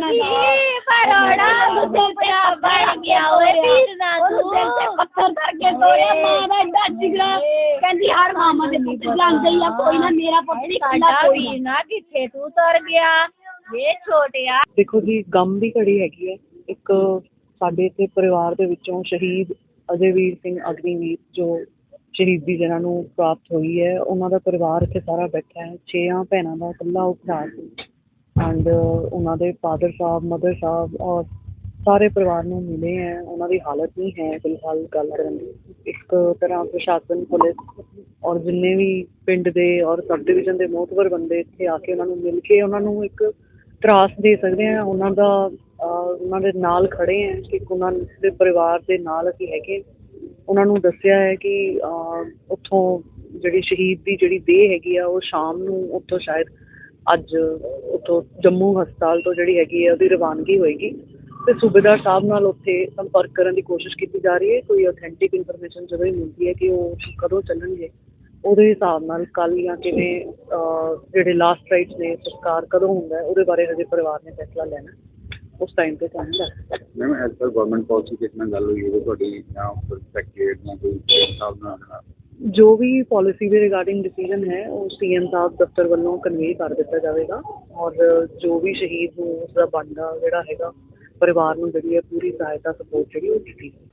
ਪਰੋੜਾ ਗੁੱਸੇ ਤੇ ਬਣ ਗਿਆ ਓਏ ਵੀਰ ਦਾ ਤੂੰ ਤੇ ਪੱਥਰ ਕਰਕੇ ਸੋਇਆ। ਮਾਂ ਦਾ ਏਡਾ ਜਿਗਰਾ ਕਹਿੰਦੀ ਹਰ ਮਾਮਾ ਦੇ ਪੁੱਤ ਜਾਂਦੇ ਹੀ ਆ ਕੋਈ ਨਾ ਮੇਰਾ ਪੁੱਤ ਨਹੀਂ ਕੱਲਾ ਕੋਈ ਕੋਈ ਨਾ ਕਿੱਥੇ ਤੂੰ ਤਰ ਗਿਆ। ਇਹ ਛੋਟਿਆ। ਦੇਖੋ ਜੀ ਗਮ ਦੀ ਘੜੀ ਹੈਗੀ ਹੈ। ਇੱਕ ਸਾਡੇ ਇੱਥੇ ਪਰਿਵਾਰ ਦੇ ਵਿੱਚੋਂ ਸ਼ਹੀਦ ਅਜੇਵੀਰ ਸਿੰਘ ਅਗਨੀਵੀਰ ਜੋ ਸ਼ਹੀਦੀ ਜਿਹਨਾਂ ਨੂੰ ਪ੍ਰਾਪਤ ਹੋਈ ਹੈ, ਉਹਨਾਂ ਦਾ ਪਰਿਵਾਰ ਇੱਥੇ ਸਾਰਾ ਬੈਠਾ ਹੈ, ਛੇਆਂ ਭੈਣਾਂ ਦਾ ਇਕੱਲਾ ਉਹ ਭਰਾ ਸੀ। ਐਂਡ ਉਹਨਾਂ ਦੇ ਫਾਦਰ ਸਾਹਿਬ ਮਦਰ ਸਾਹਿਬ ਔਰ ਸਾਰੇ ਪਰਿਵਾਰ ਨੂੰ ਮਿਲੇ ਹੈ, ਉਹਨਾਂ ਦੀ ਹਾਲਤ ਨਹੀਂ ਹੈ ਫਿਲਹਾਲ ਗੱਲ ਕਰਨ ਦੀ। ਇੱਕ ਤਰ੍ਹਾਂ ਪ੍ਰਸ਼ਾਸਨ, ਪੁਲਿਸ ਔਰ ਜਿੰਨੇ ਵੀ ਪਿੰਡ ਦੇ ਔਰ ਸਬ ਡਿਵੀਜ਼ਨ ਦੇ ਮੋਹਤਵਰ ਬੰਦੇ ਇੱਥੇ ਆ ਕੇ ਉਹਨਾਂ ਨੂੰ ਮਿਲ ਕੇ ਉਹਨਾਂ ਨੂੰ ਇੱਕ ਤਰਾਸ ਦੇ ਸਕਦੇ ਆ ਉਹਨਾਂ ਦਾ ਉਹਨਾਂ ਦੇ ਨਾਲ ਖੜੇ ਹੈ ਕਿ ਉਹਨਾਂ ਦੇ ਪਰਿਵਾਰ ਦੇ ਨਾਲ ਅਸੀਂ ਹੈਗੇ ਉਹਨਾਂ ਨੂੰ ਦੱਸਿਆ ਹੈ ਕਿ ਉੱਥੋਂ ਜਿਹੜੀ ਸ਼ਹੀਦ ਦੀ ਜਿਹੜੀ ਦੇਹ ਹੈਗੀ ਆ ਉਹ ਸ਼ਾਮ ਨੂੰ ਉੱਥੋਂ ਸ਼ਾਇਦ ਅੱਜ ਉੱਥੋਂ ਜੰਮੂ ਹਸਪਤਾਲ ਤੋਂ ਜਿਹੜੀ ਹੈਗੀ ਹੈ ਉਹਦੀ ਰਵਾਨਗੀ ਹੋਏਗੀ। ਤੇ ਸੂਬੇਦਾਰ ਸਾਹਿਬ ਨਾਲ ਉੱਥੇ ਸੰਪਰਕ ਕਰਨ ਦੀ ਕੋਸ਼ਿਸ਼ ਕੀਤੀ ਜਾ ਰਹੀ ਹੈ। ਕੋਈ ਆਥੈਂਟਿਕ ਇਨਫੋਰਮੇਸ਼ਨ ਜਦੋਂ ਹੀ ਮਿਲਦੀ ਹੈ ਕਿ ਉਹ ਕਦੋਂ ਚੱਲਣਗੇ ਉਹਦੇ ਹਿਸਾਬ ਨਾਲ ਕੱਲ ਜਾਂ ਕਿਵੇਂ ਅਹ, ਜਿਹੜੇ ਲਾਸਟ ਰਾਈਟਸ ਨੇ ਸੰਸਕਾਰ ਕਦੋਂ ਹੁੰਦਾ ਉਹਦੇ ਬਾਰੇ ਹਜੇ ਪਰਿਵਾਰ ਨੇ ਫੈਸਲਾ ਲੈਣਾ। ਉਸ ਟਾਈਮ ਤੇ ਤੁਹਾਨੂੰ ਦੱਸ ma'am as per government policy ਕਿਸ ਨਾਲ ਗੱਲ ਹੋਈ ਹੈ? ਤੁਹਾਡੀ ਜਾਂ ਪਰਸਪੈਕਟਿਵ ਜਾਂ ਕੋਈ ਹਿਸਾਬ ਨਾਲ ਜੋ ਵੀ ਪਾਲਿਸੀ ਦੇ ਰਿਗਾਰਡਿੰਗ ਡਿਸੀਜਨ ਹੈ ਉਹ ਸੀਐਮ ਸਾਹਿਬ ਦਫ਼ਤਰ ਵੱਲੋਂ ਕਨਵੇ ਕਰ ਦਿੱਤਾ ਜਾਵੇਗਾ। ਔਰ ਜੋ ਵੀ ਸ਼ਹੀਦ ਨੂੰ ਉਸ ਦਾ ਬਣਦਾ ਜਿਹੜਾ ਹੈਗਾ ਪਰਿਵਾਰ ਨੂੰ ਜਿਹੜੀ ਹੈ ਪੂਰੀ ਸਹਾਇਤਾ ਸਪੋਰਟ ਜਿਹੜੀ ਉਹ ਦਿੱਤੀ।